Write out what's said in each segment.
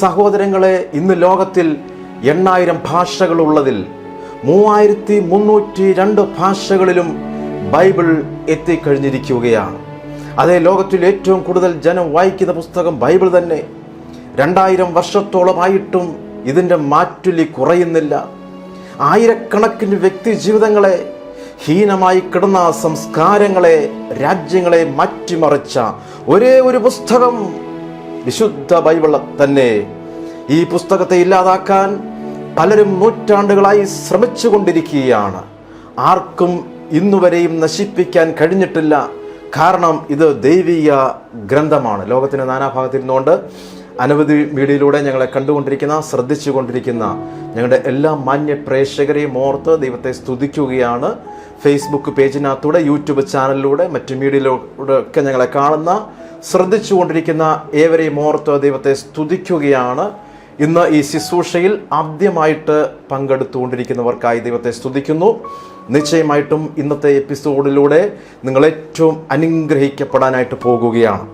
സഹോദരങ്ങളെ ഇന്ന് ലോകത്തിൽ എണ്ണായിരം ഭാഷകളുള്ളതിൽ മൂവായിരത്തി മുന്നൂറ്റി രണ്ട് ഭാഷകളിലും ബൈബിൾ എത്തിക്കഴിഞ്ഞിരിക്കുകയാണ്. അതേ ലോകത്തിൽ ഏറ്റവും കൂടുതൽ ജനം വായിക്കുന്ന പുസ്തകം ബൈബിൾ തന്നെ. രണ്ടായിരം വർഷത്തോളമായിട്ടും ഇതിന്റെ മാറ്റുലി കുറയുന്നില്ല. ആയിരക്കണക്കിന് വ്യക്തി ജീവിതങ്ങളെ ഹീനമായി കിടന്ന സംസ്കാരങ്ങളെ രാജ്യങ്ങളെ മാറ്റിമറിച്ച ഒരേ ഒരു പുസ്തകം വിശുദ്ധ ബൈബിൾ തന്നെ ഈ പുസ്തകത്തെ ഇല്ലാതാക്കാൻ പലരും നൂറ്റാണ്ടുകളായി ശ്രമിച്ചു കൊണ്ടിരിക്കുകയാണ് ആർക്കും ഇന്നുവരെയും നശിപ്പിക്കാൻ കഴിഞ്ഞിട്ടില്ല. കാരണം ഇത് ദൈവിക ഗ്രന്ഥമാണ്. ലോകത്തിന്റെ നാനാഭാഗത്തിരുന്നുകൊണ്ട് അനവധി മീഡിയയിലൂടെ ഞങ്ങളെ കണ്ടുകൊണ്ടിരിക്കുന്ന ശ്രദ്ധിച്ചു കൊണ്ടിരിക്കുന്ന ഞങ്ങളുടെ എല്ലാ മാന്യ പ്രേക്ഷകരെയും ഓർത്ത് ദൈവത്തെ സ്തുതിക്കുകയാണ്. ഫേസ്ബുക്ക് പേജിനകത്തൂടെ യൂട്യൂബ് ചാനലിലൂടെ മറ്റു മീഡിയയിലൂടെ ഒക്കെ ഞങ്ങളെ കാണുന്ന ശ്രദ്ധിച്ചുകൊണ്ടിരിക്കുന്ന ഏവരെയും ഓർത്ത് ദൈവത്തെ സ്തുതിക്കുകയാണ്. ഇന്ന് ഈ ശുശ്രൂഷയിൽ ആദ്യമായിട്ട് പങ്കെടുത്തുകൊണ്ടിരിക്കുന്നവർക്കായി ദൈവത്തെ സ്തുതിക്കുന്നു. നിശ്ചയമായിട്ടും ഇന്നത്തെ എപ്പിസോഡിലൂടെ നിങ്ങൾ ഏറ്റവും അനുഗ്രഹിക്കപ്പെടാനായിട്ട് പോകുകയാണ്.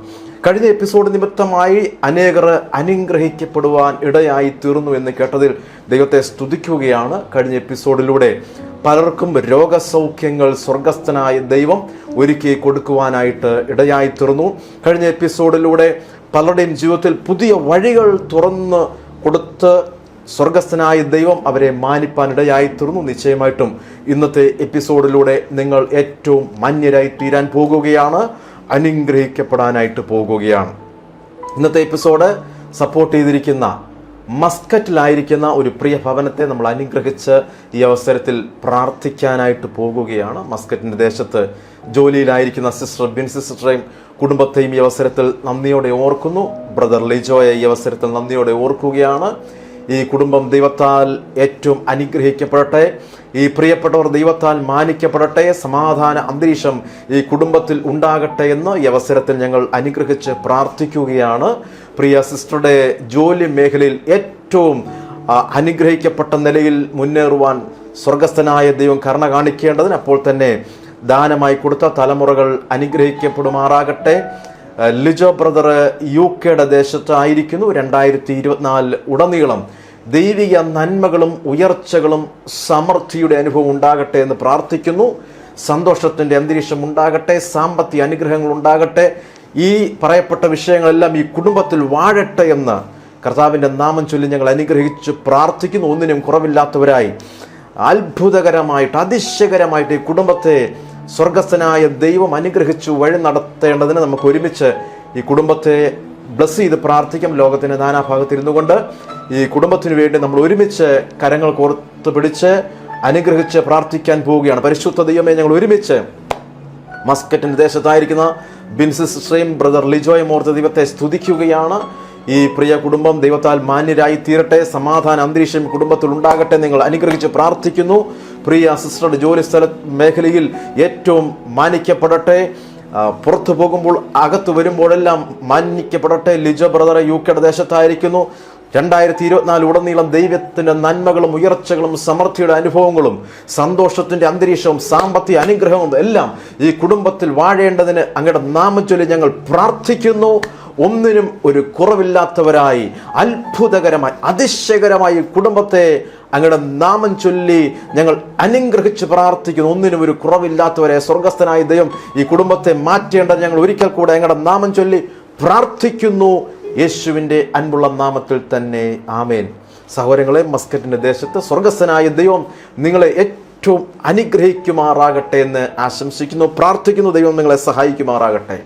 കഴിഞ്ഞ എപ്പിസോഡ് നിമിത്തമായി അനേകർ അനുഗ്രഹിക്കപ്പെടുവാൻ ഇടയായി തീർന്നു എന്ന് കേട്ടതിൽ ദൈവത്തെ സ്തുതിക്കുകയാണ് കഴിഞ്ഞ എപ്പിസോഡിലൂടെ. പലർക്കും രോഗസൗഖ്യങ്ങൾ സ്വർഗസ്ഥനായ ദൈവം ഒരുക്കി കൊടുക്കുവാനായിട്ട് ഇടയായി തീർന്നു. കഴിഞ്ഞ എപ്പിസോഡിലൂടെ പലരുടെയും ജീവിതത്തിൽ പുതിയ വഴികൾ തുറന്ന് കൊടുത്ത് സ്വർഗസ്ഥനായ ദൈവം അവരെ മാനിപ്പാൻ ഇടയായി തീർന്നു. നിശ്ചയമായിട്ടും ഇന്നത്തെ എപ്പിസോഡിലൂടെ നിങ്ങൾ ഏറ്റവും മന്യരായി തീരാൻ പോകുകയാണ്. അനുഗ്രഹിക്കപ്പെടാനായിട്ട് പോകുകയാണ്. ഇന്നത്തെ എപ്പിസോഡ് സപ്പോർട്ട് ചെയ്തിരിക്കുന്ന മസ്കറ്റിലായിരിക്കുന്ന ഒരു പ്രിയ ഭവനത്തെ നമ്മൾ അനുഗ്രഹിച്ച് ഈ അവസരത്തിൽ പ്രാർത്ഥിക്കാനായിട്ട് പോകുകയാണ്. മസ്കറ്റിന്റെ ദേശത്ത് ജോലിയിലായിരിക്കുന്ന സിസ്റ്റർ ബിൻ സിസ്റ്ററേയും കുടുംബത്തെയും ഈ അവസരത്തിൽ നന്ദിയോടെ ഓർക്കുന്നു. ബ്രദർ ലിജോയെ ഈ അവസരത്തിൽ നന്ദിയോടെ ഓർക്കുകയാണ്. ഈ കുടുംബം ദൈവത്താൽ ഏറ്റവും അനുഗ്രഹിക്കപ്പെടട്ടെ. ഈ പ്രിയപ്പെട്ടവർ ദൈവത്താൽ മാനിക്കപ്പെടട്ടെ. സമാധാന അന്തരീക്ഷം ഈ കുടുംബത്തിൽ ഉണ്ടാകട്ടെ എന്ന് ഈ അവസരത്തിൽ ഞങ്ങൾ അനുഗ്രഹിച്ച് പ്രാർത്ഥിക്കുകയാണ്. പ്രിയ സിസ്റ്ററുടെ ജോലി മേഖലയിൽ ഏറ്റവും അനുഗ്രഹിക്കപ്പെട്ട നിലയിൽ മുന്നേറുവാൻ സ്വർഗസ്ഥനായ ദൈവം കരുണ കാണിക്കേണ്ടതിന് അപ്പോൾ തന്നെ ദാനമായി കൊടുത്ത തലമുറകൾ അനുഗ്രഹിക്കപ്പെടുമാറാകട്ടെ. ലിജോ ബ്രദർ യു കെയുടെ ദേശത്തായിരിക്കുന്നു. രണ്ടായിരത്തി ഇരുപത്തിനാലിൽ ഉടനീളം ദൈവിക നന്മകളും ഉയർച്ചകളും സമൃദ്ധിയുടെ അനുഭവം ഉണ്ടാകട്ടെ എന്ന് പ്രാർത്ഥിക്കുന്നു. സന്തോഷത്തിന്റെ അന്തരീക്ഷം ഉണ്ടാകട്ടെ സാമ്പത്തിക അനുഗ്രഹങ്ങൾ ഉണ്ടാകട്ടെ. ഈ പറയപ്പെട്ട വിഷയങ്ങളെല്ലാം ഈ കുടുംബത്തിൽ വാഴട്ടെ എന്ന് കർത്താവിന്റെ നാമം ചൊല്ലി ഞങ്ങൾ അനുഗ്രഹിച്ച് പ്രാർത്ഥിക്കുന്നു. ഒന്നിനും കുറവില്ലാത്തവരായി. അത്ഭുതകരമായിട്ട് അതിശയകരമായിട്ട് ഈ കുടുംബത്തെ സ്വർഗസ്ഥനായ ദൈവം അനുഗ്രഹിച്ചു വഴി നടത്തേണ്ടതിന് നമുക്ക് ഒരുമിച്ച് ഈ കുടുംബത്തെ ബ്ലസ് ചെയ്ത് പ്രാർത്ഥിക്കാം. ലോകത്തിന്റെ നാനാഭാഗത്തിരുന്നു കൊണ്ട് ഈ കുടുംബത്തിനു വേണ്ടി നമ്മൾ ഒരുമിച്ച് കരങ്ങൾ കോർത്ത് പിടിച്ച് അനുഗ്രഹിച്ച് പ്രാർത്ഥിക്കാൻ പോവുകയാണ്. പരിശുദ്ധ ദൈവമേ ഞങ്ങൾ ഒരുമിച്ച് മസ്കറ്റിന്റെ ദേശത്തായിരിക്കുന്ന ബിൻസി സിസ്റ്ററേയും ബ്രദർ ലിജോയ് ഓർത്ത് ദൈവത്തെ സ്തുതിക്കുകയാണ്. ഈ പ്രിയ കുടുംബം ദൈവത്താൽ മാന്യരായി തീരട്ടെ. സമാധാന അന്തരീക്ഷം കുടുംബത്തിൽ ഉണ്ടാകട്ടെ. നിങ്ങൾ അനുഗ്രഹിച്ച് പ്രാർത്ഥിക്കുന്നു. പ്രിയ സിസ്റ്ററുടെ ജോലി സ്ഥല മേഖലയിൽ ഏറ്റവും മാനിക്കപ്പെടട്ടെ. പുറത്തു പോകുമ്പോൾ അകത്ത് വരുമ്പോഴെല്ലാം മാനിക്കപ്പെടട്ടെ. ലിജോ ബ്രദറെ യു കെയുടെ ദേശത്തായിരിക്കുന്നു. രണ്ടായിരത്തി ഇരുപത്തിനാല് ഉടനീളം ദൈവത്തിന്റെ നന്മകളും ഉയർച്ചകളും സമൃദ്ധിയുടെ അനുഭവങ്ങളും സന്തോഷത്തിന്റെ അന്തരീക്ഷവും സാമ്പത്തിക അനുഗ്രഹവും എല്ലാം ഈ കുടുംബത്തിൽ വാഴേണ്ടതിന് അങ്ങയുടെ നാമം ചൊല്ലി ഞങ്ങൾ പ്രാർത്ഥിക്കുന്നു. ഒന്നിനും ഒരു കുറവില്ലാത്തവരായി അത്ഭുതകരമായി അതിശയകരമായി കുടുംബത്തെ അങ്ങയുടെ നാമം ചൊല്ലി ഞങ്ങൾ അനുഗ്രഹിച്ച് പ്രാർത്ഥിക്കുന്നു. ഒന്നിനും ഒരു കുറവില്ലാത്തവരെ സ്വർഗസ്ഥനായ ദൈവം ഈ കുടുംബത്തെ മാറ്റേണ്ടത് ഞങ്ങൾ ഒരിക്കൽ കൂടെ ഞങ്ങളുടെ നാമം ചൊല്ലി പ്രാർത്ഥിക്കുന്നു. യേശുവിന്റെ അൻപുള്ള നാമത്തിൽ തന്നെ. ആമേൻ. സഹോദരങ്ങളെ മസ്കറ്റിന്റെ ദേശത്ത് സ്വർഗസ്ഥനായ ദൈവം നിങ്ങളെ ഏറ്റവും അനുഗ്രഹിക്കുമാറാകട്ടെ എന്ന് ആശംസിക്കുന്നു. പ്രാർത്ഥിക്കുന്നു. ദൈവം നിങ്ങളെ സഹായിക്കുമാറാകട്ടെ.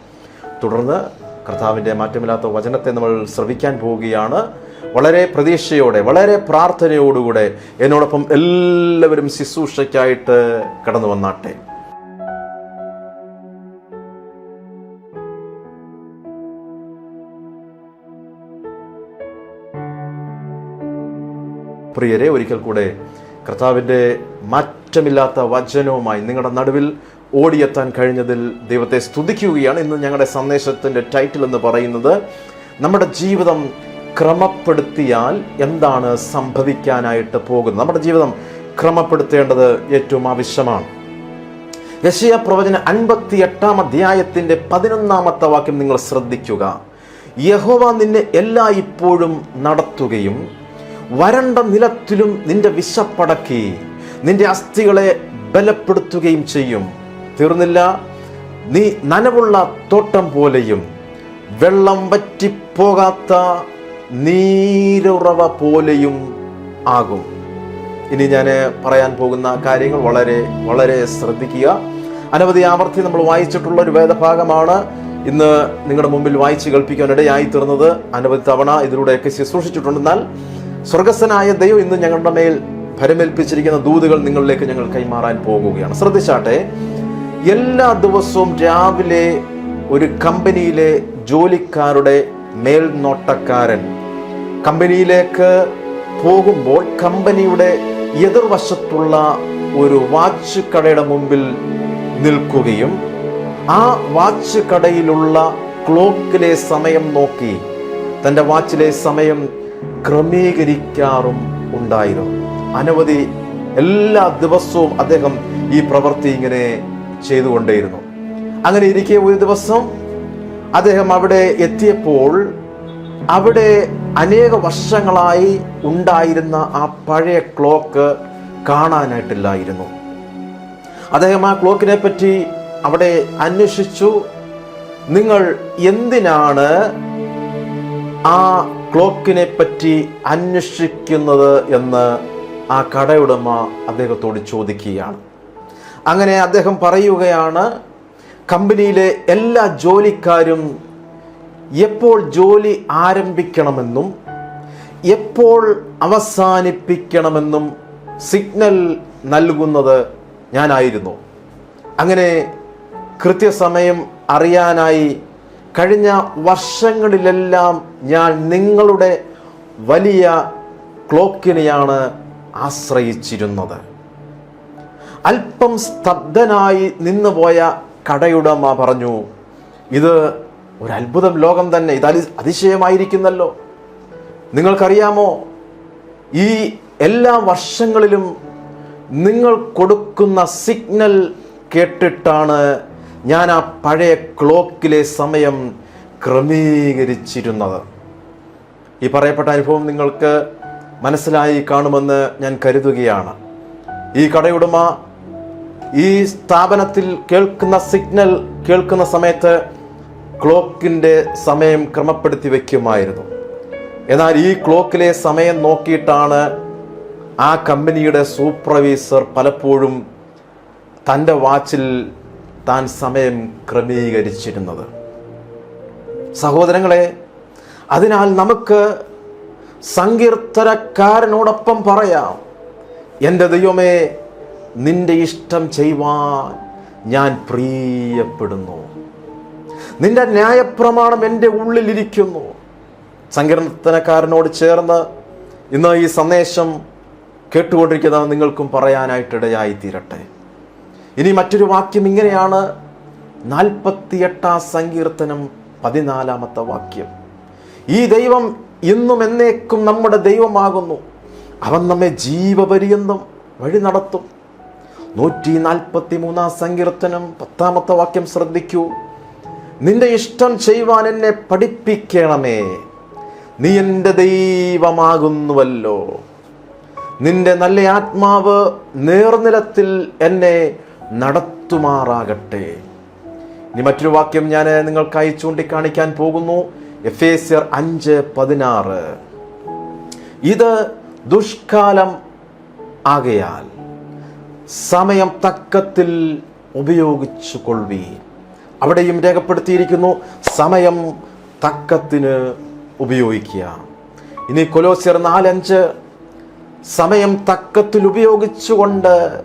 തുടർന്ന് കർത്താവിന്റെ മാറ്റമില്ലാത്ത വചനത്തെ നമ്മൾ ശ്രവിക്കാൻ പോവുകയാണ്. വളരെ പ്രതീക്ഷയോടെ വളരെ പ്രാർത്ഥനയോടുകൂടെ എന്നോടൊപ്പം എല്ലാവരും ശുശ്രൂഷയ്ക്കായിട്ട് കടന്നു വന്നാട്ടെ. പ്രിയരെ ഒരിക്കൽ കൂടെ കർത്താവിന്റെ മാറ്റമില്ലാത്ത വചനവുമായി നിങ്ങളുടെ നടുവിൽ ഓടിയെത്താൻ കഴിഞ്ഞതിൽ ദൈവത്തെ സ്തുതിക്കുകയാണ്. ഇന്ന് ഞങ്ങളുടെ സന്ദേശത്തിന്റെ ടൈറ്റിൽ എന്ന് പറയുന്നത് നമ്മുടെ ജീവിതം ക്രമപ്പെടുത്തിയാൽ എന്താണ് സംഭവിക്കാനായിട്ട് പോകുന്നത്. നമ്മുടെ ജീവിതം ക്രമപ്പെടുത്തേണ്ടത് ഏറ്റവും ആവശ്യമാണ്. യശയ പ്രവചന അൻപത്തി എട്ടാം അധ്യായത്തിന്റെ പതിനൊന്നാമത്തെ വാക്യം നിങ്ങൾ ശ്രദ്ധിക്കുക. യഹോവ നിന്നെ എല്ലാ ഇപ്പോഴും നടത്തുകയും വരണ്ട നിലത്തിലും നിന്റെ വിശപ്പടക്കി നിന്റെ അസ്ഥികളെ ബലപ്പെടുത്തുകയും ചെയ്യും. തീർന്നില്ല. നീ നനവുള്ള തോട്ടം പോലെയും വെള്ളം വറ്റിപ്പോകാത്ത നീരുറവ പോലെയും ആകും. ഇനി ഞാൻ പറയാൻ പോകുന്ന കാര്യങ്ങൾ വളരെ വളരെ ശ്രദ്ധിക്കുക. അനവധി ആവർത്തി നമ്മൾ വായിച്ചിട്ടുള്ള ഒരു വേദഭാഗമാണ്. ഇന്ന് നിങ്ങളുടെ മുമ്പിൽ വായിച്ച് കേൾപ്പിക്കാനിടയായി തീർന്നത്. അനവധി തവണ ഇതിലൂടെയൊക്കെ ശുശ്രൂഷിച്ചിട്ടുണ്ടെന്നാൽ സ്വർഗസ്ഥനായ ദൈവം ഇന്ന് ഞങ്ങളുടെ മേൽ ഭരമേൽപ്പിച്ചിരിക്കുന്ന ദൂതുകൾ നിങ്ങളിലേക്ക് ഞങ്ങൾ കൈമാറാൻ പോകുകയാണ്. ശ്രദ്ധിച്ചാട്ടെ എല്ലാ ദിവസവും രാവിലെ ഒരു കമ്പനിയിലെ ജോലിക്കാരുടെ മേൽനോട്ടക്കാരൻ കമ്പനിയിലേക്ക് പോകുമ്പോൾ കമ്പനിയുടെ എതിർവശത്തുള്ള ഒരു വാച്ച് കടയുടെ മുമ്പിൽ നിൽക്കുകയും ആ വാച്ച് കടയിലുള്ള ക്ലോക്കിലെ സമയം നോക്കി തന്റെ വാച്ചിലെ സമയം ക്രമീകരിക്കാറും ഉണ്ടായിരുന്നു. അനവധി എല്ലാ ദിവസവും അദ്ദേഹം ഈ പ്രവൃത്തി ഇങ്ങനെ ചെയ്തുകൊണ്ടേയിരുന്നു. അങ്ങനെ ഇരിക്കെ ഒരു ദിവസം അദ്ദേഹം അവിടെ എത്തിയപ്പോൾ അവിടെ അനേക വർഷങ്ങളായി ഉണ്ടായിരുന്ന ആ പഴയ ക്ലോക്ക് കാണാനായിട്ടില്ലായിരുന്നു. അദ്ദേഹം ആ ക്ലോക്കിനെ പറ്റി അവിടെ അന്വേഷിച്ചു. നിങ്ങൾ എന്തിനാണ് ആ ക്ലോക്കിനെ പറ്റി അന്വേഷിക്കുന്നത് എന്ന് ആ കടയുടമ അദ്ദേഹത്തോട് ചോദിക്കുകയാണ്. അങ്ങനെ അദ്ദേഹം പറയുകയാണ് കമ്പനിയിലെ എല്ലാ ജോലിക്കാരും എപ്പോൾ ജോലി ആരംഭിക്കണമെന്നും എപ്പോൾ അവസാനിപ്പിക്കണമെന്നും സിഗ്നൽ നൽകുന്നത് ഞാനായിരുന്നു. അങ്ങനെ കൃത്യസമയം അറിയാനായി കഴിഞ്ഞ വർഷങ്ങളിലെല്ലാം ഞാൻ നിങ്ങളുടെ വലിയ ക്ലോക്കിനെയാണ് ആശ്രയിച്ചിരുന്നത്. അല്പം സ്തബ്ധനായി നിന്നുപോയ കടയുടമ പറഞ്ഞു ഇത് ഒരു അത്ഭുതം ലോകം തന്നെ. ഇത് അതി- അതിശയമായിരിക്കുന്നല്ലോ. നിങ്ങൾക്കറിയാമോ ഈ എല്ലാ വർഷങ്ങളിലും നിങ്ങൾ കൊടുക്കുന്ന സിഗ്നൽ കേട്ടിട്ടാണ് ഞാൻ ആ പഴയ ക്ലോക്കിലെ സമയം ക്രമീകരിച്ചിരുന്നത്. ഈ പറയപ്പെട്ട അനുഭവം നിങ്ങൾക്ക് മനസ്സിലായി കാണുമെന്ന് ഞാൻ കരുതുകയാണ്. ഈ കടയുടമ ഈ സ്ഥാപനത്തിൽ കേൾക്കുന്ന സിഗ്നൽ കേൾക്കുന്ന സമയത്ത് ക്ലോക്കിന്റെ സമയം ക്രമപ്പെടുത്തി വയ്ക്കുമായിരുന്നു. എന്നാൽ ഈ ക്ലോക്കിലെ സമയം നോക്കിയിട്ടാണ് ആ കമ്പനിയുടെ സൂപ്പർവൈസർ പലപ്പോഴും തന്റെ വാച്ചിൽ താൻ സമയം ക്രമീകരിച്ചിരുന്നത്. സഹോദരങ്ങളെ അതിനാൽ നമുക്ക് സങ്കീർത്തനക്കാരനോടൊപ്പം പറയാം. എന്റെ ദൈവമേ നിന്റെ ഇഷ്ടം ചെയ്യുവാൻ ഞാൻ പ്രിയപ്പെടുന്നു. നിന്റെ ന്യായപ്രമാണം എന്റെ ഉള്ളിലിരിക്കുന്നു. സങ്കീർത്തനക്കാരനോട് ചേർന്ന് ഇന്ന് ഈ സന്ദേശം കേട്ടുകൊണ്ടിരിക്കുന്ന നിങ്ങൾക്കും പറയാനായിട്ടിടയായി തീരട്ടെ ഇനി മറ്റൊരു വാക്യം ഇങ്ങനെയാണ്. നാൽപ്പത്തിയെട്ടാം സങ്കീർത്തനം പതിനാലാമത്തെ വാക്യം. ഈ ദൈവം ഇന്നും എന്നേക്കും നമ്മുടെ ദൈവമാകുന്നു. അവൻ നമ്മെ ജീവപര്യന്തം വഴി നടത്തും. നൂറ്റി നാൽപ്പത്തി മൂന്നാം സങ്കീർത്തനം പത്താമത്തെ വാക്യം ശ്രദ്ധിക്കൂ. നിന്റെ ഇഷ്ടം ചെയ്യുവാൻ എന്നെ പഠിപ്പിക്കണമേ. നീ എന്റെ ദൈവമാകുന്നുവല്ലോ. നിന്റെ നല്ല ആത്മാവ് നേർനിലത്തിൽ എന്നെ നടത്തുമാറാകട്ടെ. ഇനി മറ്റൊരു വാക്യം ഞാൻ നിങ്ങൾക്കായി ചൂണ്ടിക്കാണിക്കാൻ പോകുന്നു. എഫ് എസ് അഞ്ച് പതിനാറ്. ഇത് ദുഷ്കാലം ആകയാൽ സമയം തക്കത്തിൽ ഉപയോഗിച്ചു കൊള്ളി അവിടെയും രേഖപ്പെടുത്തിയിരിക്കുന്നു സമയം തക്കത്തിന് ഉപയോഗിക്കുക. ഇനി കൊലോസിയർ നാലഞ്ച് സമയം തക്കത്തിൽ ഉപയോഗിച്ചുകൊണ്ട്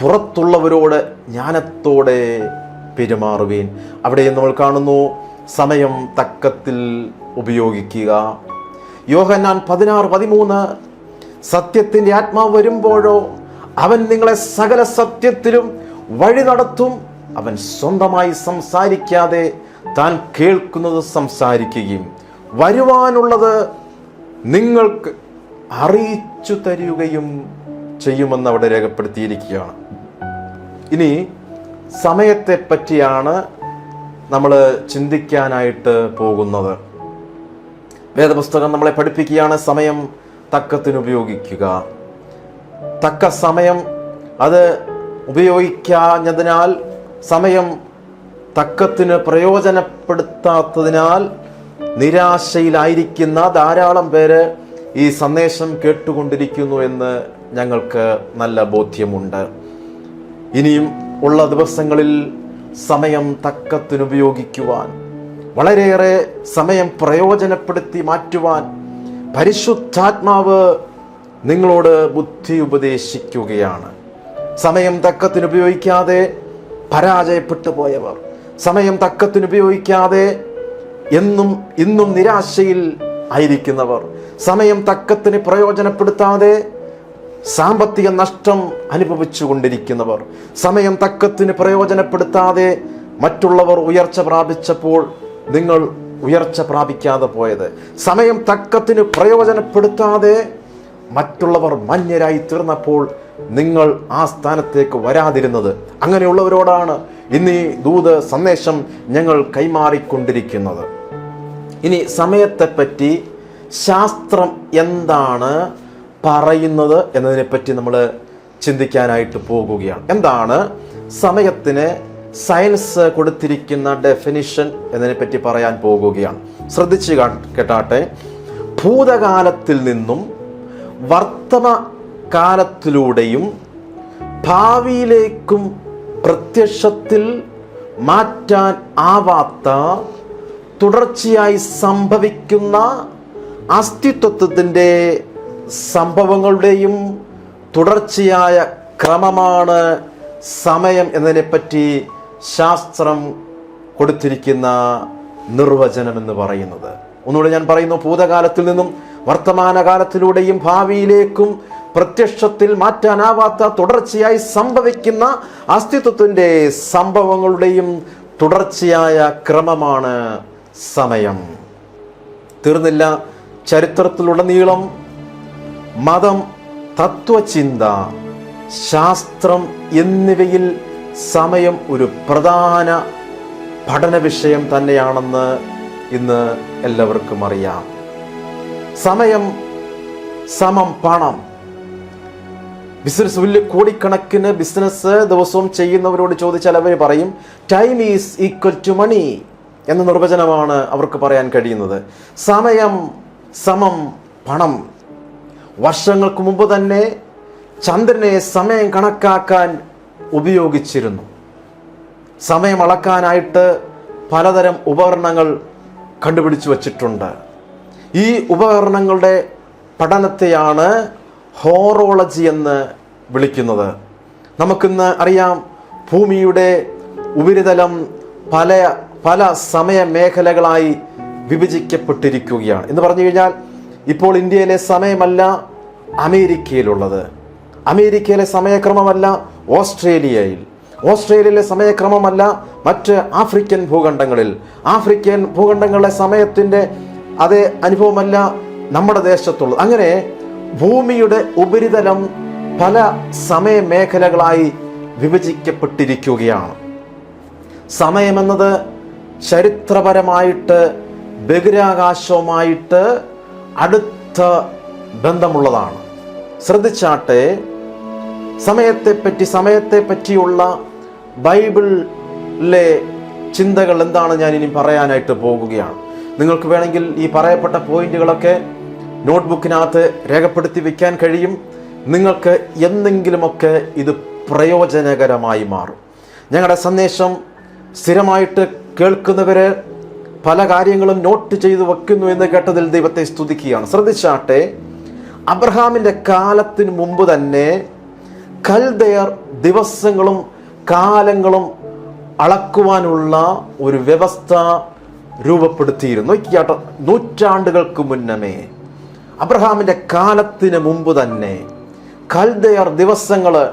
പുറത്തുള്ളവരോട് ജ്ഞാനത്തോടെ പെരുമാറുവീൻ. അവിടെയും നമ്മൾ കാണുന്നു സമയം തക്കത്തിൽ ഉപയോഗിക്കുക. യോഹന്നാൻ പതിനാറ് പതിമൂന്ന് സത്യത്തിന്റെ ആത്മാവ് വരുമ്പോഴോ അവൻ നിങ്ങളെ സകല സത്യത്തിലും വഴി നടത്തും. അവൻ സ്വന്തമായി സംസാരിക്കാതെ താൻ കേൾക്കുന്നത് സംസാരിക്കുകയും വരുവാനുള്ളത് നിങ്ങൾക്ക് അറിയിച്ചു തരികയും ചെയ്യുമെന്ന് അവിടെ രേഖപ്പെടുത്തിയിരിക്കുകയാണ്. ഇനി സമയത്തെ പറ്റിയാണ് നമ്മൾ ചിന്തിക്കാനായിട്ട് പോകുന്നത്. വേദപുസ്തകം നമ്മളെ പഠിപ്പിക്കുകയാണ്. സമയം തക്കത്തിന് ഉപയോഗിക്കുക തക്ക സമയം അത് ഉപയോഗിക്കാഞ്ഞതിനാൽ സമയം തക്കത്തിന് പ്രയോജനപ്പെടുത്താത്തതിനാൽ നിരാശയിലായിരിക്കുന്ന ധാരാളം പേര് ഈ സന്ദേശം കേട്ടുകൊണ്ടിരിക്കുന്നു എന്ന് ഞങ്ങൾക്ക് നല്ല ബോധ്യമുണ്ട്. ഇനിയും ഉള്ള ദിവസങ്ങളിൽ സമയം തക്കത്തിനുപയോഗിക്കുവാൻ വളരെയേറെ സമയം പ്രയോജനപ്പെടുത്തി മാറ്റുവാൻ പരിശുദ്ധാത്മാവ് നിങ്ങളോട് ബുദ്ധി ഉപദേശിക്കുകയാണ്. സമയം തക്കത്തിന് ഉപയോഗിക്കാതെ പരാജയപ്പെട്ടു പോയവർ. സമയം തക്കത്തിന് ഉപയോഗിക്കാതെ എന്നും ഇന്നും നിരാശയിൽ ആയിരിക്കുന്നവർ. സമയം തക്കത്തിന് പ്രയോജനപ്പെടുത്താതെ സാമ്പത്തിക നഷ്ടം അനുഭവിച്ചു കൊണ്ടിരിക്കുന്നവർ. സമയം തക്കത്തിന് പ്രയോജനപ്പെടുത്താതെ മറ്റുള്ളവർ ഉയർച്ച പ്രാപിച്ചപ്പോൾ നിങ്ങൾ ഉയർച്ച പ്രാപിക്കാതെ പോയത്. സമയം തക്കത്തിന് പ്രയോജനപ്പെടുത്താതെ മറ്റുള്ളവർ മന്യരായി തീർന്നപ്പോൾ നിങ്ങൾ ആ സ്ഥാനത്തേക്ക് വരാതിരുന്നത്. അങ്ങനെയുള്ളവരോടാണ് ഇന്ന് ഈ ദൂത് സന്ദേശം ഞങ്ങൾ കൈമാറിക്കൊണ്ടിരിക്കുന്നത്. ഇനി സമയത്തെപ്പറ്റി ശാസ്ത്രം എന്താണ് പറയുന്നത് എന്നതിനെപ്പറ്റി നമ്മൾ ചിന്തിക്കാനായിട്ട് പോകുകയാണ്. എന്താണ് സമയത്തിന് സയൻസ് കൊടുത്തിരിക്കുന്ന ഡെഫിനിഷൻ എന്നതിനെപ്പറ്റി പറയാൻ പോകുകയാണ്. ശ്രദ്ധിച്ചു കേട്ടാട്ടെ. ഭൂതകാലത്തിൽ നിന്നും വർത്തമ കാലത്തിലൂടെയും ഭാവിയിലേക്കും പ്രത്യക്ഷത്തിൽ മാറ്റാൻ ആവാത്ത തുടർച്ചയായി സംഭവിക്കുന്ന അസ്തിത്വത്തിന്റെ സംഭവങ്ങളുടെയും തുടർച്ചയായ ക്രമമാണ് സമയം എന്നതിനെപ്പറ്റി ശാസ്ത്രം കൊടുത്തിരിക്കുന്ന നിർവചനം എന്ന് പറയുന്നത്. ഒന്നുകൂടെ ഞാൻ പറയുന്നു ഭൂതകാലത്തിൽ നിന്നും വർത്തമാനകാലത്തിലൂടെയും ഭാവിയിലേക്കും പ്രത്യക്ഷത്തിൽ മാറ്റാനാവാത്ത തുടർച്ചയായി സംഭവിക്കുന്ന അസ്തിത്വത്തിന്റെ സംഭവങ്ങളുടെയും തുടർച്ചയായ ക്രമമാണ് സമയം. തീർന്നില്ല ചരിത്രത്തിലുടനീളം. മതം തത്വചിന്ത ശാസ്ത്രം എന്നിവയിൽ സമയം ഒരു പ്രധാന പഠന വിഷയം തന്നെയാണെന്ന് ഇന്ന് എല്ലാവർക്കും അറിയാം. സമയം സമം പണം. ബിസിനസ് വലിയ കോടിക്കണക്കിന് ബിസിനസ് ദിവസവും ചെയ്യുന്നവരോട് ചോദിച്ചാൽ അവർ പറയും time is equal to money എന്ന നിർവചനമാണ് അവർക്ക് പറയാൻ കഴിയുന്നത്. സമയം സമം പണം. വർഷങ്ങൾക്ക് മുമ്പ് തന്നെ ചന്ദ്രനെ സമയം കണക്കാക്കാൻ ഉപയോഗിച്ചിരുന്നു. സമയം അളക്കാനായിട്ട് പലതരം ഉപകരണങ്ങൾ കണ്ടുപിടിച്ചു വച്ചിട്ടുണ്ട്. ഈ ഉപകരണങ്ങളുടെ പഠനത്തെയാണ് ഹോറോളജി എന്ന് വിളിക്കുന്നത്. നമുക്കിന്ന് അറിയാം ഭൂമിയുടെ ഉപരിതലം പല പല സമയ മേഖലകളായി വിഭജിക്കപ്പെട്ടിരിക്കുകയാണ്. എന്ന് പറഞ്ഞു കഴിഞ്ഞാൽ ഇപ്പോൾ ഇന്ത്യയിലെ സമയമല്ല അമേരിക്കയിലുള്ളത്. അമേരിക്കയിലെ സമയക്രമമല്ല ഓസ്ട്രേലിയയിൽ. ഓസ്ട്രേലിയയിലെ സമയക്രമമല്ല മറ്റ് ആഫ്രിക്കൻ ഭൂഖണ്ഡങ്ങളിൽ. ആഫ്രിക്കൻ ഭൂഖണ്ഡങ്ങളിലെ സമയത്തിന്റെ അതേ അനുഭവമല്ല നമ്മുടെ ദേശത്തുള്ളത്. അങ്ങനെ ഭൂമിയുടെ ഉപരിതലം പല സമയമേഖലകളായി വിഭജിക്കപ്പെട്ടിരിക്കുകയാണ്. സമയമെന്നത് ചരിത്രപരമായിട്ട് ബഹിരാകാശവുമായിട്ട് അടുത്ത ബന്ധമുള്ളതാണ്. ശ്രദ്ധിച്ചാട്ടെ സമയത്തെപ്പറ്റി സമയത്തെ പറ്റിയുള്ള ബൈബിളിലെ ചിന്തകൾ എന്താണ് ഞാൻ ഇനി പറയാനായിട്ട് പോകുകയാണ്. നിങ്ങൾക്ക് വേണമെങ്കിൽ ഈ പറയപ്പെട്ട പോയിന്റുകളൊക്കെ നോട്ട്ബുക്കിനകത്ത് രേഖപ്പെടുത്തി വെക്കാൻ കഴിയും. നിങ്ങൾക്ക് എന്തെങ്കിലുമൊക്കെ ഇത് പ്രയോജനകരമായി മാറും. ഞങ്ങളുടെ സന്ദേശം സ്ഥിരമായിട്ട് കേൾക്കുന്നവരെ പല കാര്യങ്ങളും നോട്ട് ചെയ്തു വെക്കുന്നു എന്ന് കേട്ടതിൽ ദൈവത്തെ സ്തുതിക്കുകയാണ്. ശ്രദ്ധിച്ചാട്ടെ അബ്രഹാമിന്റെ കാലത്തിന് മുമ്പ് തന്നെ കൽദയർ ദിവസങ്ങളും കാലങ്ങളും അളക്കുവാനുള്ള ഒരു വ്യവസ്ഥ രൂപപ്പെടുത്തിയിരുന്നു. നൂറ്റാണ്ടുകൾക്ക് മുന്നമേ. അബ്രഹാമിന്റെ കാലത്തിന് മുമ്പ് തന്നെ കൽദയർ ദിവസങ്ങൾ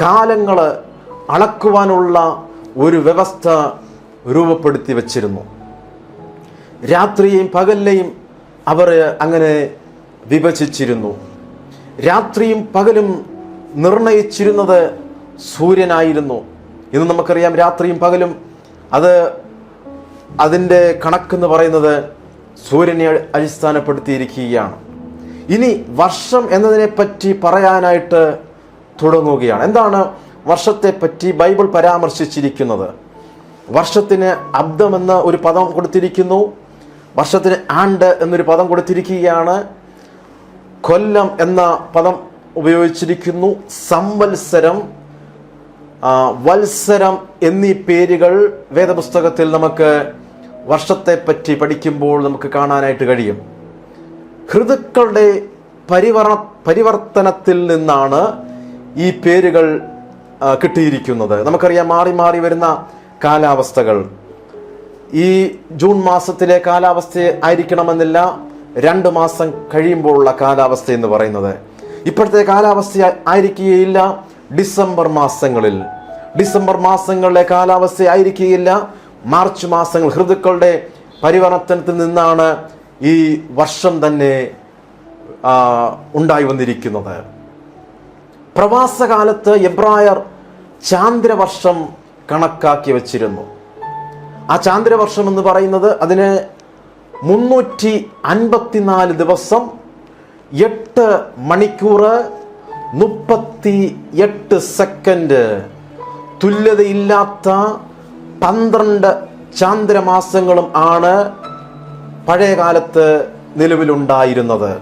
കാലങ്ങൾ അളക്കുവാനുള്ള ഒരു വ്യവസ്ഥ രൂപപ്പെടുത്തി വച്ചിരുന്നു. രാത്രിയെയും പകലിനെയും അവർ അങ്ങനെ വിഭജിച്ചിരുന്നു. രാത്രിയും പകലും നിർണയിച്ചിരുന്നത് സൂര്യനായിരുന്നു. ഇന്ന് നമുക്കറിയാം രാത്രിയും പകലും അത് അതിന്റെ കണക്കെന്ന് പറയുന്നത് സൂര്യനെ അടിസ്ഥാനപ്പെടുത്തിയിരിക്കുകയാണ്. ഇനി വർഷം എന്നതിനെപ്പറ്റി പറയാനായിട്ട് തുടങ്ങുകയാണ്. എന്താണ് വർഷത്തെപ്പറ്റി ബൈബിൾ പരാമർശിച്ചിരിക്കുന്നത്? വർഷത്തിന് അബ്ദം എന്ന ഒരു പദം കൊടുത്തിരിക്കുന്നു. വർഷത്തിന് ആണ്ട് എന്നൊരു പദം കൊടുത്തിരിക്കുകയാണ്. കൊല്ലം എന്ന പദം ഉപയോഗിച്ചിരിക്കുന്നു. സംവത്സരം വത്സരം എന്നീ പേരുകൾ വേദപുസ്തകത്തിൽ നമുക്ക് വർഷത്തെപ്പറ്റി പഠിക്കുമ്പോൾ നമുക്ക് കാണാനായിട്ട് കഴിയും. ഋതുക്കളുടെ പരിവർ പരിവർത്തനത്തിൽ നിന്നാണ് ഈ പേരുകൾ കിട്ടിയിരിക്കുന്നത്. നമുക്കറിയാം മാറി മാറി വരുന്ന കാലാവസ്ഥകൾ. ഈ ജൂൺ മാസത്തിലെ കാലാവസ്ഥ ആയിരിക്കണമെന്നില്ല രണ്ട് മാസം കഴിയുമ്പോഴുള്ള കാലാവസ്ഥ എന്ന് പറയുന്നത്. ഇപ്പോഴത്തെ കാലാവസ്ഥ ആയിരിക്കുകയില്ല ഡിസംബർ മാസങ്ങളിൽ. ഡിസംബർ മാസങ്ങളിലെ കാലാവസ്ഥ ആയിരിക്കുകയില്ല മാർച്ച് മാസങ്ങൾ ഋതുക്കളുടെ പരിവർത്തനത്തിൽ നിന്നാണ് ഈ വർഷം തന്നെ ഉണ്ടായി വന്നിരിക്കുന്നത്. പ്രവാസകാലത്ത് എബ്രായർ ചാന്ദ്രവർഷം കണക്കാക്കി വച്ചിരുന്നു. ആ ചാന്ദ്രവർഷം എന്ന് പറയുന്നത് അതിന് മുന്നൂറ്റി അൻപത്തിനാല് ദിവസം എട്ട് മണിക്കൂർ മുപ്പത്തി എട്ട് സെക്കൻഡ് തുല്യതയില്ലാത്ത പന്ത്രണ്ട് ചാന്ദ്രമാസങ്ങളും ആണ് പഴയ കാലത്ത് നിലവിലുണ്ടായിരുന്നത്.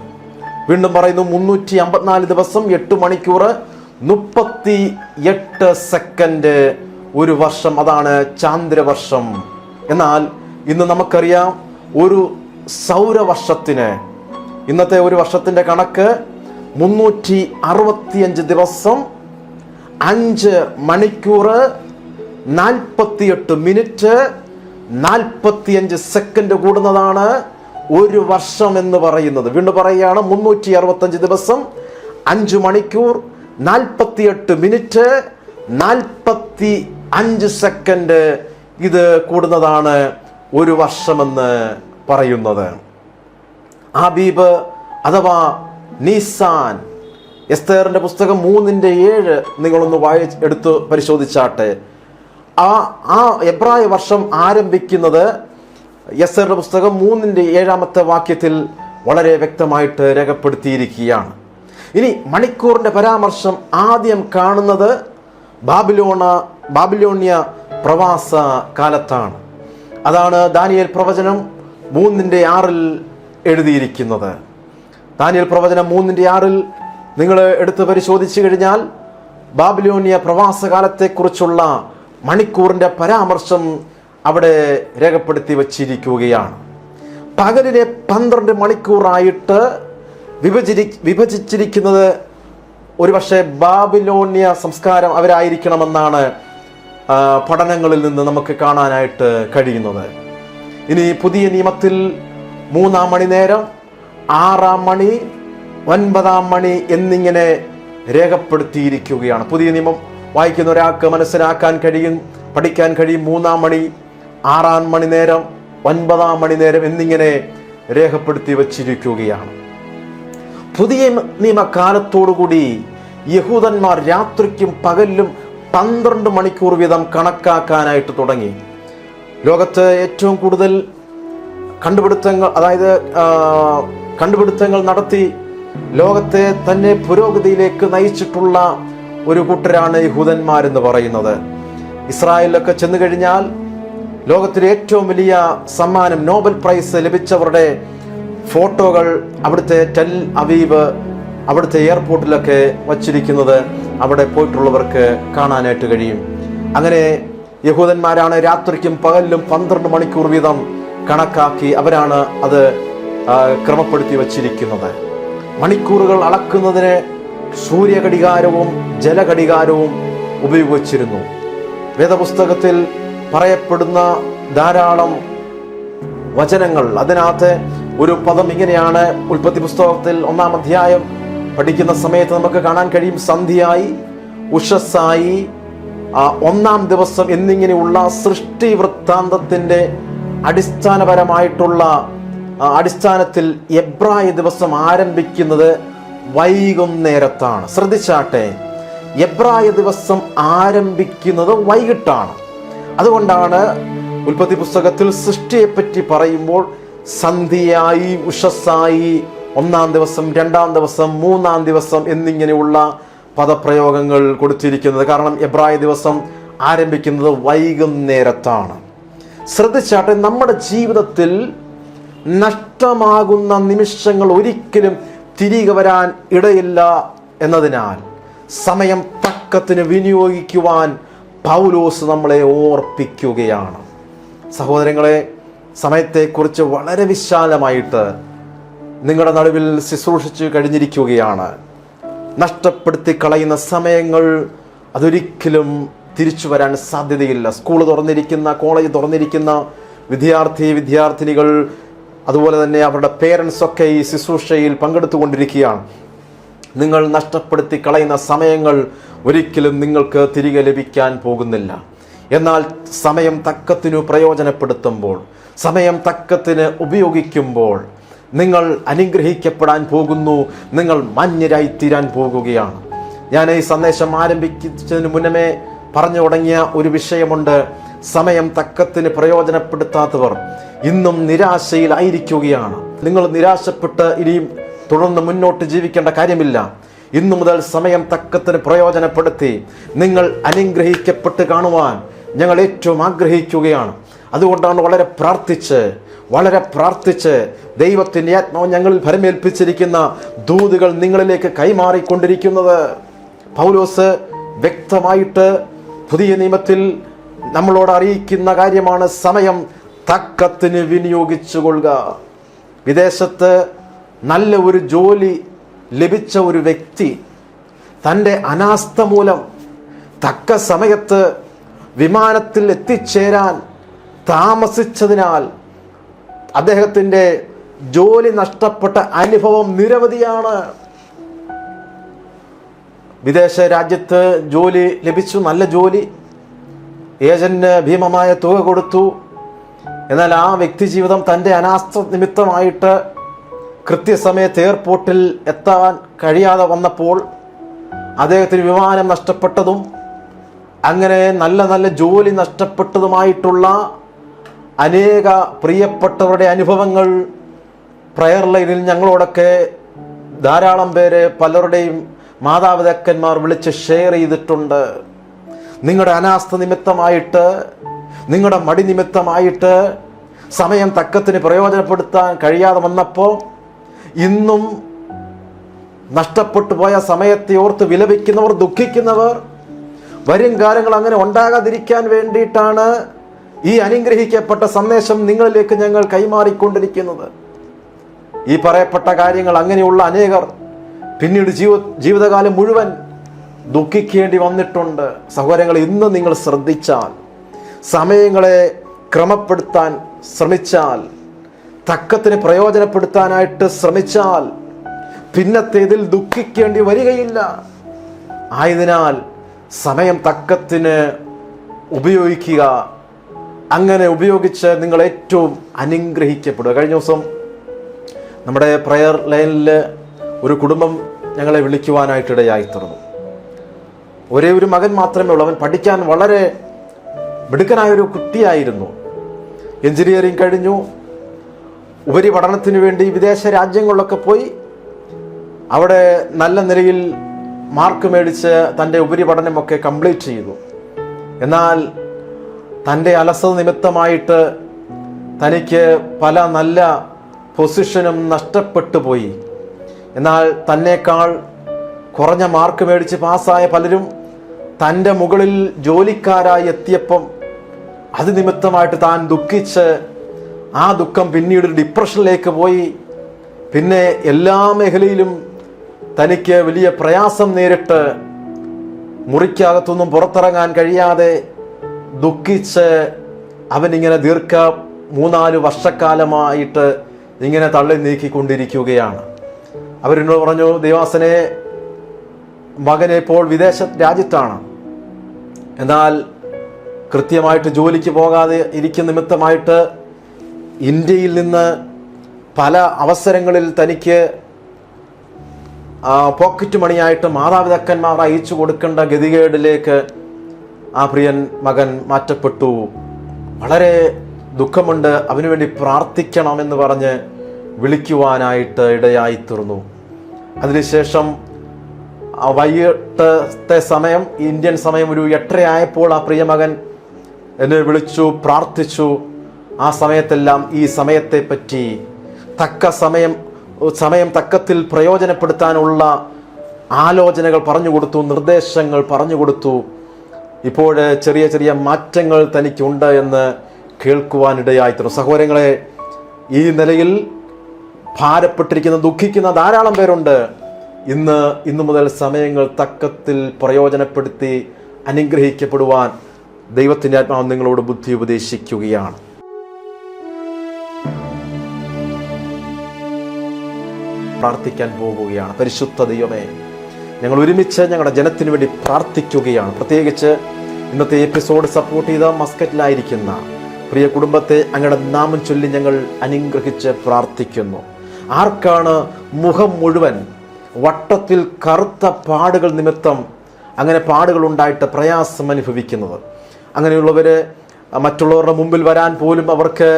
വീണ്ടും പറയുന്നു മുന്നൂറ്റി അമ്പത്തിനാല് ദിവസം എട്ട് മണിക്കൂർ മുപ്പത്തി എട്ട് സെക്കൻഡ് ഒരു വർഷം അതാണ് ചാന്ദ്രവർഷം. എന്നാൽ ഇന്ന് നമുക്കറിയാം ഒരു സൗരവർഷത്തിന് ഇന്നത്തെ ഒരു വർഷത്തിന്റെ കണക്ക് മുന്നൂറ്റി അറുപത്തിയഞ്ച് ദിവസം അഞ്ച് മണിക്കൂർ നാൽപ്പത്തിയെട്ട് മിനിറ്റ് നാൽപ്പത്തിയഞ്ച് സെക്കൻഡ് കൂടുന്നതാണ് ഒരു വർഷം എന്ന് പറയുന്നത്. വീണ്ടും പറയുകയാണ് മുന്നൂറ്റി അറുപത്തഞ്ച് ദിവസം അഞ്ച് മണിക്കൂർ നാൽപ്പത്തിയെട്ട് മിനിറ്റ് നാൽപ്പത്തി അഞ്ച് സെക്കൻഡ് ഇത് കൂടുന്നതാണ് ഒരു വർഷമെന്ന് പറയുന്നത്. ആബീബ് അഥവാ നീസാൻ എസ്തേറിന്റെ പുസ്തകം മൂന്നിന്റെ ഏഴ് നിങ്ങളൊന്ന് വായി എടുത്ത് പരിശോധിച്ചാട്ടെ. ആ ആ എബ്രായ വർഷം ആരംഭിക്കുന്നത് എസ്തേറിന്റെ പുസ്തകം മൂന്നിന്റെ ഏഴാമത്തെ വാക്യത്തിൽ വളരെ വ്യക്തമായിട്ട് രേഖപ്പെടുത്തിയിരിക്കുകയാണ്. ഇനി മണിക്കൂറിന്റെ പരാമർശം ആദ്യം കാണുന്നത് ബാബിലോണ ബാബിലോണിയ പ്രവാസ കാലത്താണ്. അതാണ് ദാനിയൽ പ്രവചനം മൂന്നിന്റെ ആറിൽ എഴുതിയിരിക്കുന്നത്. ദാനിയേൽ പ്രവചനം മൂന്നിന്റെ ആറിൽ നിങ്ങൾ എടുത്ത് പരിശോധിച്ചു കഴിഞ്ഞാൽ ബാബിലോണിയ പ്രവാസകാലത്തെക്കുറിച്ചുള്ള മണിക്കൂറിന്റെ പരാമർശം അവിടെ രേഖപ്പെടുത്തി വച്ചിരിക്കുകയാണ്. പകലിനെ പന്ത്രണ്ട് മണിക്കൂറായിട്ട് വിഭജിരി വിഭജിച്ചിരിക്കുന്നത് ഒരുപക്ഷെ ബാബിലോണിയ സംസ്കാരം അവരായിരിക്കണമെന്നാണ് പഠനങ്ങളിൽ നിന്ന് നമുക്ക് കാണാനായിട്ട് കഴിയുന്നത്. ഇനി പുതിയ നിയമത്തിൽ മൂന്നാം മണി നേരം ആറാം മണി ഒൻപതാം മണി എന്നിങ്ങനെ രേഖപ്പെടുത്തിയിരിക്കുകയാണ്. പുതിയ നിയമം വായിക്കുന്ന ഒരാൾക്ക് മനസ്സിലാക്കാൻ കഴിയും പഠിക്കാൻ കഴിയും. മൂന്നാം മണി ആറാം മണി നേരം ഒൻപതാം മണി നേരം എന്നിങ്ങനെ രേഖപ്പെടുത്തി വച്ചിരിക്കുകയാണ്. പുതിയ നിയമകാലത്തോടുകൂടി യഹൂദന്മാർ രാത്രിക്കും പകലിലും പന്ത്രണ്ട് മണിക്കൂർ വീതം കണക്കാക്കാനായിട്ട് തുടങ്ങി. ലോകത്ത് ഏറ്റവും കൂടുതൽ കണ്ടുപിടുത്തങ്ങൾ അതായത് കണ്ടുപിടുത്തങ്ങൾ നടത്തി ലോകത്തെ തന്നെ പുരോഗതിയിലേക്ക് നയിച്ചിട്ടുള്ള ഒരു കൂട്ടരാണ് യഹൂദന്മാരെന്ന് പറയുന്നത്. ഇസ്രായേലിലൊക്കെ ചെന്നു കഴിഞ്ഞാൽ ലോകത്തിലെ ഏറ്റവും വലിയ സമ്മാനം നോബൽ പ്രൈസ് ലഭിച്ചവരുടെ ഫോട്ടോകൾ അവിടുത്തെ ടെൽ അവീവ് അവിടുത്തെ എയർപോർട്ടിലൊക്കെ വച്ചിരിക്കുന്നത് അവിടെ പോയിട്ടുള്ളവർക്ക് കാണാനായിട്ട് കഴിയും. അങ്ങനെ യഹൂദന്മാരാണ് രാത്രിക്കും പകലിലും പന്ത്രണ്ട് മണിക്കൂർ വീതം കണക്കാക്കി അവരാണ് അത് ക്രമപ്പെടുത്തി വച്ചിരിക്കുന്നത്. മണിക്കൂറുകൾ അളക്കുന്നതിന് സൂര്യഘടികാരവും ജലഘടികാരവും ഉപയോഗിച്ചിരുന്നു. വേദപുസ്തകത്തിൽ പറയപ്പെടുന്ന ധാരാളം വചനങ്ങൾ. അതിനകത്ത് ഒരു പദം ഇങ്ങനെയാണ്. ഉൽപ്പത്തി പുസ്തകത്തിൽ ഒന്നാം അധ്യായം പഠിക്കുന്ന സമയത്ത് നമുക്ക് കാണാൻ കഴിയും. സന്ധ്യയായി ഉഷസ്സായി ഒന്നാം ദിവസം എന്നിങ്ങനെയുള്ള സൃഷ്ടി വൃത്താന്തത്തിന്റെ അടിസ്ഥാനപരമായിട്ടുള്ള അടിസ്ഥാനത്തിൽ എബ്രായ ദിവസം ആരംഭിക്കുന്നത് വൈകുന്നേരത്താണ് ശ്രദ്ധിച്ചാട്ടെ എബ്രായ ദിവസം ആരംഭിക്കുന്നത് വൈകിട്ടാണ്. അതുകൊണ്ടാണ് ഉൽപ്പത്തി പുസ്തകത്തിൽ സൃഷ്ടിയെപ്പറ്റി പറയുമ്പോൾ സന്ധ്യയായി ഉഷസ്സായി ഒന്നാം ദിവസം രണ്ടാം ദിവസം മൂന്നാം ദിവസം എന്നിങ്ങനെയുള്ള പദപ്രയോഗങ്ങൾ കൊടുത്തിരിക്കുന്നത്. കാരണം എബ്രായ ദിവസം ആരംഭിക്കുന്നത് വൈകുന്നേരത്താണ് ശ്രദ്ധിച്ചാട്ടെ നമ്മുടെ ജീവിതത്തിൽ നഷ്ടമാകുന്ന നിമിഷങ്ങൾ ഒരിക്കലും തിരികെ വരാൻ ഇടയില്ല എന്നതിനാൽ സമയം തക്കത്തിന് വിനിയോഗിക്കുവാൻ പൗലോസ് നമ്മളെ ഓർപ്പിക്കുകയാണ്. സഹോദരങ്ങളെ സമയത്തെക്കുറിച്ച് വളരെ വിശാലമായിട്ട് നിങ്ങളുടെ നടുവിൽ ശുശ്രൂഷിച്ച് കഴിഞ്ഞിരിക്കുകയാണ്. നഷ്ടപ്പെടുത്തി കളയുന്ന സമയങ്ങൾ അതൊരിക്കലും തിരിച്ചു വരാൻ സാധ്യതയില്ല. സ്കൂൾ തുറന്നിരിക്കുന്ന കോളേജ് തുറന്നിരിക്കുന്ന വിദ്യാർത്ഥി വിദ്യാർത്ഥിനികൾ അതുപോലെ തന്നെ അവരുടെ പേരൻസ് ഒക്കെ ഈ ശുശ്രൂഷയിൽ പങ്കെടുത്തുകൊണ്ടിരിക്കുകയാണ്. നിങ്ങൾ നഷ്ടപ്പെടുത്തി കളയുന്ന സമയങ്ങൾ ഒരിക്കലും നിങ്ങൾക്ക് തിരികെ ലഭിക്കാൻ പോകുന്നില്ല. എന്നാൽ സമയം തക്കത്തിനു പ്രയോജനപ്പെടുത്തുമ്പോൾ സമയം തക്കത്തിന് ഉപയോഗിക്കുമ്പോൾ നിങ്ങൾ അനുഗ്രഹിക്കപ്പെടാൻ പോകുന്നു നിങ്ങൾ മാന്യരായി തീരാൻ പോകുകയാണ്. ഞാൻ ഈ സന്ദേശം ആരംഭിക്കുന്നതിന് മുന്നമേ പറഞ്ഞു തുടങ്ങിയ ഒരു വിഷയമുണ്ട്. സമയം തക്കത്തിന് പ്രയോജനപ്പെടുത്താത്തവർ ഇന്നും നിരാശയിലായിരിക്കുകയാണ്. നിങ്ങൾ നിരാശപ്പെട്ട് ഇനിയും തുടർന്ന് മുന്നോട്ട് ജീവിക്കേണ്ട കാര്യമില്ല. ഇന്നു മുതൽ സമയം തക്കത്തിന് പ്രയോജനപ്പെടുത്തി നിങ്ങൾ അനുഗ്രഹിക്കപ്പെട്ട് കാണുവാൻ ഞങ്ങൾ ഏറ്റവും ആഗ്രഹിക്കുകയാണ്. അതുകൊണ്ടാണ് വളരെ പ്രാർത്ഥിച്ച് വളരെ പ്രാർത്ഥിച്ച് ദൈവത്തിന്റെ ആത്മാവ് ഞങ്ങളിൽ ഭരമേൽപ്പിച്ചിരിക്കുന്ന ദൂതുകൾ നിങ്ങളിലേക്ക് കൈമാറിക്കൊണ്ടിരിക്കുന്നത്. പൗലോസ് വ്യക്തമായിട്ട് പുതിയ നിയമത്തിൽ നമ്മളോട് അറിയിക്കുന്ന കാര്യമാണ് സമയം. തക്കത്തിന് വിനിയോഗിച്ചു കൊള്ളുക വിദേശത്ത് നല്ല ഒരു ജോലി ലഭിച്ച ഒരു വ്യക്തി തന്റെ അനാസ്ഥ മൂലം തക്ക സമയത്ത് വിമാനത്തിൽ എത്തിച്ചേരാൻ താമസിച്ചതിനാൽ അദ്ദേഹത്തിന്റെ ജോലി നഷ്ടപ്പെട്ട അനുഭവം നിരവധിയാണ്. വിദേശ രാജ്യത്ത് ജോലി ലഭിച്ചു നല്ല ജോലി ഏജന്റിന് ഭീമമായ തുക കൊടുത്തു. എന്നാൽ ആ വ്യക്തി ജീവിതം തന്റെ അനാസ്ഥ നിമിത്തമായിട്ട് കൃത്യസമയത്ത് എയർപോർട്ടിൽ എത്താൻ കഴിയാതെ വന്നപ്പോൾ അദ്ദേഹത്തിന് വിമാനം നഷ്ടപ്പെട്ടതും അങ്ങനെ നല്ല നല്ല ജോലി നഷ്ടപ്പെട്ടതുമായിട്ടുള്ള അനേക പ്രിയപ്പെട്ടവരുടെ അനുഭവങ്ങൾ പ്രയർ ലൈനിൽ ഞങ്ങളോടൊക്കെ ധാരാളം പേര് പലരുടെയും മാതാപിതാക്കന്മാർ വിളിച്ച് ഷെയർ ചെയ്തിട്ടുണ്ട്. നിങ്ങളുടെ അനാസ്ഥ നിമിത്തമായിട്ട് നിങ്ങളുടെ മടി നിമിത്തമായിട്ട് സമയം തക്കത്തിന് പ്രയോജനപ്പെടുത്താൻ കഴിയാതെ വന്നപ്പോൾ ഇന്നും നഷ്ടപ്പെട്ടു പോയ സമയത്തെ ഓർത്ത് വിലപിക്കുന്നവർ ദുഃഖിക്കുന്നവർ വരും കാലങ്ങൾ അങ്ങനെ ഉണ്ടാകാതിരിക്കാൻ വേണ്ടിയിട്ടാണ് ഈ അനുഗ്രഹിക്കപ്പെട്ട സന്ദേശം നിങ്ങളിലേക്ക് ഞങ്ങൾ കൈമാറിക്കൊണ്ടിരിക്കുന്നത്. ഈ പറയപ്പെട്ട കാര്യങ്ങൾ അങ്ങനെയുള്ള അനേകർ പിന്നീട് ജീവ ജീവിതകാലം മുഴുവൻ ദുഃഖിക്കേണ്ടി വന്നിട്ടുണ്ട്. സഹോദരങ്ങൾ ഇന്ന് നിങ്ങൾ ശ്രദ്ധിച്ചാൽ സമയങ്ങളെ ക്രമപ്പെടുത്താൻ ശ്രമിച്ചാൽ തക്കത്തിന് പ്രയോജനപ്പെടുത്താനായിട്ട് ശ്രമിച്ചാൽ പിന്നത്തേതിൽ ദുഃഖിക്കേണ്ടി വരികയില്ല. ആയതിനാൽ സമയം തക്കത്തിന് ഉപയോഗിക്കുക അങ്ങനെ ഉപയോഗിച്ച് നിങ്ങൾ ഏറ്റവും അനുഗ്രഹിക്കപ്പെടുക. കഴിഞ്ഞ ദിവസം നമ്മുടെ പ്രയർ ലൈനിൽ ഒരു കുടുംബം ഞങ്ങളെ വിളിക്കുവാനായിട്ടിടയായി തീർന്നു ഒരേ ഒരു മകൻ മാത്രമേ ഉള്ളൂ. അവൻ പഠിക്കാൻ വളരെ മിടുക്കനായൊരു കുട്ടിയായിരുന്നു. എഞ്ചിനീയറിംഗ് കഴിഞ്ഞു. ഉപരിപഠനത്തിന് വേണ്ടി വിദേശ രാജ്യങ്ങളിലൊക്കെ പോയി അവിടെ നല്ല നിലയിൽ മാർക്ക് മേടിച്ച് തന്റെ ഉപരിപഠനമൊക്കെ കംപ്ലീറ്റ് ചെയ്തു. എന്നാൽ തന്റെ അലസത നിമിത്തമായിട്ട് തനിക്ക് പല നല്ല പൊസിഷനും നഷ്ടപ്പെട്ടു പോയി. എന്നാൽ തന്നേക്കാൾ കുറഞ്ഞ മാർക്ക് മേടിച്ച് പാസ്സായ പലരും തന്റെ മുകളിൽ ജോലിക്കാരായി എത്തിയപ്പം അത് നിമിത്തമായിട്ട് താൻ ദുഃഖിച്ച് ആ ദുഃഖം പിന്നീട് ഡിപ്രഷനിലേക്ക് പോയി. പിന്നെ എല്ലാ മേഖലയിലും തനിക്ക് വലിയ പ്രയാസം നേരിട്ട് മുറിക്കകത്തൊന്നും പുറത്തിറങ്ങാൻ കഴിയാതെ ദുഃഖിച്ച് അവനിങ്ങനെ ദീർഘ മൂന്നാൽ വർഷക്കാലമായിട്ട് ഇങ്ങനെ തള്ളി നീക്കിക്കൊണ്ടിരിക്കുകയാണ്. അവരെന്നോട് പറഞ്ഞു ദേവാസനെ മകനെ ഇപ്പോൾ വിദേശ രാജ്യത്താണ്. എന്നാൽ കൃത്യമായിട്ട് ജോലിക്ക് പോകാതെ ഇരിക്കുന്ന നിമിത്തമായിട്ട് ഇന്ത്യയിൽ നിന്ന് പല അവസരങ്ങളിൽ തനിക്ക് പോക്കറ്റ് മണിയായിട്ട് മാതാപിതാക്കന്മാർ അയച്ചു കൊടുക്കേണ്ട ഗതികേടിലേക്ക് ആ പ്രിയൻ മകൻ മാറ്റപ്പെട്ടു. വളരെ ദുഃഖമുണ്ട്. അവനുവേണ്ടി പ്രാർത്ഥിക്കണമെന്ന് പറഞ്ഞ് വിളിക്കുവാനായിട്ട് ഇടയായി തീർന്നു അതിനുശേഷം വൈകിട്ടത്തെ സമയം ഇന്ത്യൻ സമയം ഒരു എട്ടരയായപ്പോൾ ആ പ്രിയമകൻ എന്നെ വിളിച്ചു പ്രാർത്ഥിച്ചു. ആ സമയത്തെല്ലാം ഈ സമയത്തെ പറ്റി തക്ക സമയം സമയം തക്കത്തിൽ പ്രയോജനപ്പെടുത്താനുള്ള ആലോചനകൾ പറഞ്ഞു കൊടുത്തു നിർദ്ദേശങ്ങൾ പറഞ്ഞു കൊടുത്തു. ഇപ്പോൾ ചെറിയ ചെറിയ മാറ്റങ്ങൾ തനിക്കുണ്ട് എന്ന് കേൾക്കുവാനിടയായിത്തീർന്നു. സഹോദരങ്ങളെ ഈ നിലയിൽ ഭാരപ്പെട്ടിരിക്കുന്ന ദുഃഖിക്കുന്ന ധാരാളം പേരുണ്ട്. ഇന്ന് ഇന്നു മുതൽ സമയങ്ങൾ തക്കത്തിൽ പ്രയോജനപ്പെടുത്തി അനുഗ്രഹിക്കപ്പെടുവാൻ ദൈവത്തിന്റെ ആത്മാവ് നിങ്ങളോട് ബുദ്ധി ഉപദേശിക്കുകയാണ്. പ്രാർത്ഥിക്കാൻ പോവുകയാണ് പരിശുദ്ധ ദൈവമേ ഞങ്ങൾ ഒരുമിച്ച് ഞങ്ങളുടെ ജനത്തിന് വേണ്ടി പ്രാർത്ഥിക്കുകയാണ്. പ്രത്യേകിച്ച് ഇന്നത്തെ എപ്പിസോഡ് സപ്പോർട്ട് ചെയ്ത മസ്കറ്റിലായിരിക്കുന്ന പ്രിയ കുടുംബത്തെ അങ്ങയുടെ നാമം ചൊല്ലി ഞങ്ങൾ അനുഗ്രഹിച്ച് പ്രാർത്ഥിക്കുന്നു. ആർക്കാണ് മുഖം മുഴുവൻ വട്ടത്തിൽ കറുത്ത പാടുകൾ നിമിത്തം അങ്ങനെ പാടുകൾ ഉണ്ടായിട്ട് പ്രയാസം അനുഭവിക്കുന്നത്. അങ്ങനെയുള്ളവർ മറ്റുള്ളവരുടെ മുമ്പിൽ വരാൻ പോലും അവർക്ക്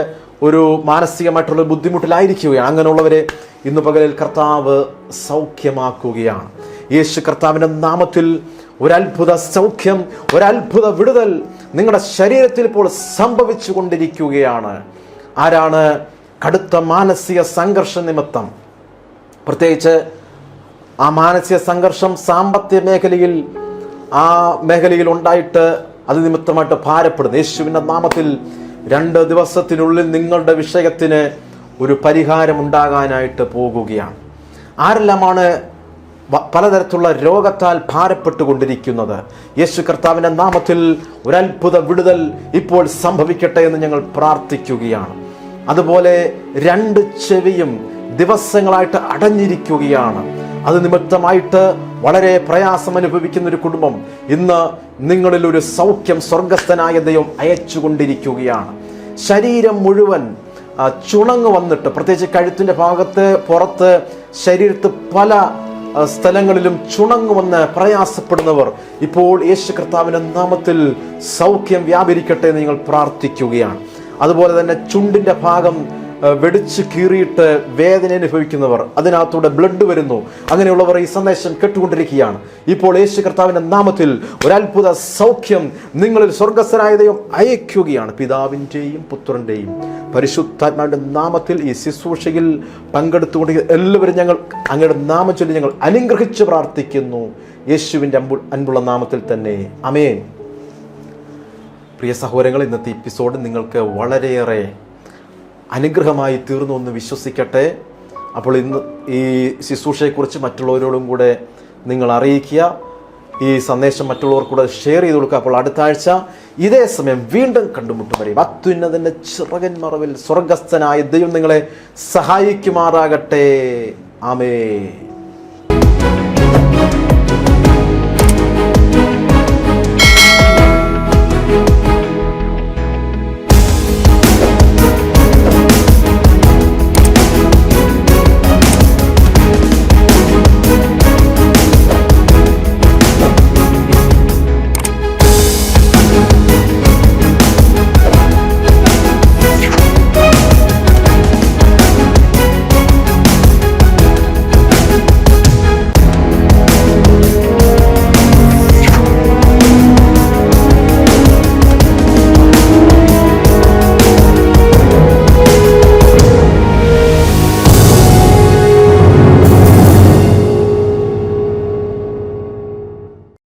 ഒരു മാനസികമായിട്ടുള്ള ബുദ്ധിമുട്ടിലായിരിക്കുകയാണ്. അങ്ങനെയുള്ളവരെ ഇന്ന് പകലിൽ കർത്താവ് സൗഖ്യമാക്കുകയാണ്. യേശു കർത്താവിന്റെ നാമത്തിൽ ഒരത്ഭുത സൗഖ്യം ഒരത്ഭുത വിടുതൽ നിങ്ങളുടെ ശരീരത്തിൽ ഇപ്പോൾ സംഭവിച്ചു കൊണ്ടിരിക്കുകയാണ് ആരാണ് കടുത്ത മാനസിക സംഘർഷ നിമിത്തം? പ്രത്യേകിച്ച് ആ മാനസിക സംഘർഷം സാമ്പത്തിക മേഖലയിൽ ആ മേഖലയിൽ ഉണ്ടായിട്ട് അത് നിമിത്തമായിട്ട് ഭാരപ്പെടുന്നു. യേശുവിന്റെ നാമത്തിൽ രണ്ട് ദിവസത്തിനുള്ളിൽ നിങ്ങളുടെ വിഷയത്തിന് ഒരു പരിഹാരം ഉണ്ടാകാനായിട്ട് പോകുകയാണ്. ആരെല്ലാമാണ് പലതരത്തിലുള്ള രോഗത്താൽ ഭാരപ്പെട്ടുകൊണ്ടിരിക്കുന്നത്? യേശു കർത്താവിന്റെ നാമത്തിൽ ഒരത്ഭുത വിടുതൽ ഇപ്പോൾ സംഭവിക്കട്ടെ എന്ന് ഞങ്ങൾ പ്രാർത്ഥിക്കുകയാണ്. അതുപോലെ രണ്ട് ചെവിയും ദിവസങ്ങളായിട്ട് അടഞ്ഞിരിക്കുകയാണ്. അത് നിമിത്തമായിട്ട് വളരെ പ്രയാസം അനുഭവിക്കുന്ന ഒരു കുടുംബം ഇന്ന് നിങ്ങളിൽ ഒരു സൗഖ്യം സ്വർഗസ്ഥനായ ദൈവം അയച്ചുകൊണ്ടിരിക്കുകയാണ്. ശരീരം മുഴുവൻ ചുണങ്ങ് വന്നിട്ട് പ്രത്യേകിച്ച് കഴുത്തിന്റെ ഭാഗത്ത് പുറത്ത് ശരീരത്ത് പല സ്ഥലങ്ങളിലും ചുണങ്ങ് വന്ന് പ്രയാസപ്പെടുന്നവർ ഇപ്പോൾ യേശു കർത്താവിന്റെ നാമത്തിൽ സൗഖ്യം വ്യാപരിക്കട്ടെ എന്ന് നിങ്ങൾ പ്രാർത്ഥിക്കുകയാണ്. അതുപോലെ തന്നെ ചുണ്ടിന്റെ ഭാഗം വെടിച്ച് കീറിയിട്ട് വേദന അനുഭവിക്കുന്നവർ അതിനകത്തൂടെ ബ്ലഡ് വരുന്നു. അങ്ങനെയുള്ളവർ ഈ സന്ദേശം കേട്ടുകൊണ്ടിരിക്കുകയാണ്. ഇപ്പോൾ യേശു കർത്താവിന്റെ നാമത്തിൽ ഒരത്ഭുത സൗഖ്യം നിങ്ങളിൽ സ്വർഗസ്ഥനായ ദൈവം അയക്കുകയാണ്. പിതാവിന്റെയും പുത്രന്റെയും പരിശുദ്ധാത്മാവിന്റെ നാമത്തിൽ ഈ ശുശ്രൂഷയിൽ പങ്കെടുത്തുകൊണ്ട് എല്ലാവരും ഞങ്ങൾ അങ്ങയുടെ നാമം ചൊല്ലി ഞങ്ങൾ അനുഗ്രഹിച്ച് പ്രാർത്ഥിക്കുന്നു. യേശുവിന്റെ അമ്പു അൻപുള്ള നാമത്തിൽ തന്നെ. അമേൻ പ്രിയ സഹോദരങ്ങൾ ഇന്നത്തെ എപ്പിസോഡ് നിങ്ങൾക്ക് വളരെയേറെ അനുഗ്രഹമായി തീർന്നു എന്ന് വിശ്വസിക്കട്ടെ. അപ്പോൾ ഇന്ന് ഈ ശുശ്രൂഷയെക്കുറിച്ച് മറ്റുള്ളവരോടും കൂടെ നിങ്ങൾ അറിയിക്കുക. ഈ സന്ദേശം മറ്റുള്ളവർക്കൂടെ ഷെയർ ചെയ്ത് കൊടുക്കുക. അപ്പോൾ അടുത്ത ആഴ്ച ഇതേ സമയം വീണ്ടും കണ്ടുമുട്ടും വരെയും അത്യുന്നതിന്റെ ചിറകൻ മറവിൽ സ്വർഗസ്ഥനായ ദൈവം നിങ്ങളെ സഹായിക്കുമാറാകട്ടെ. ആമേ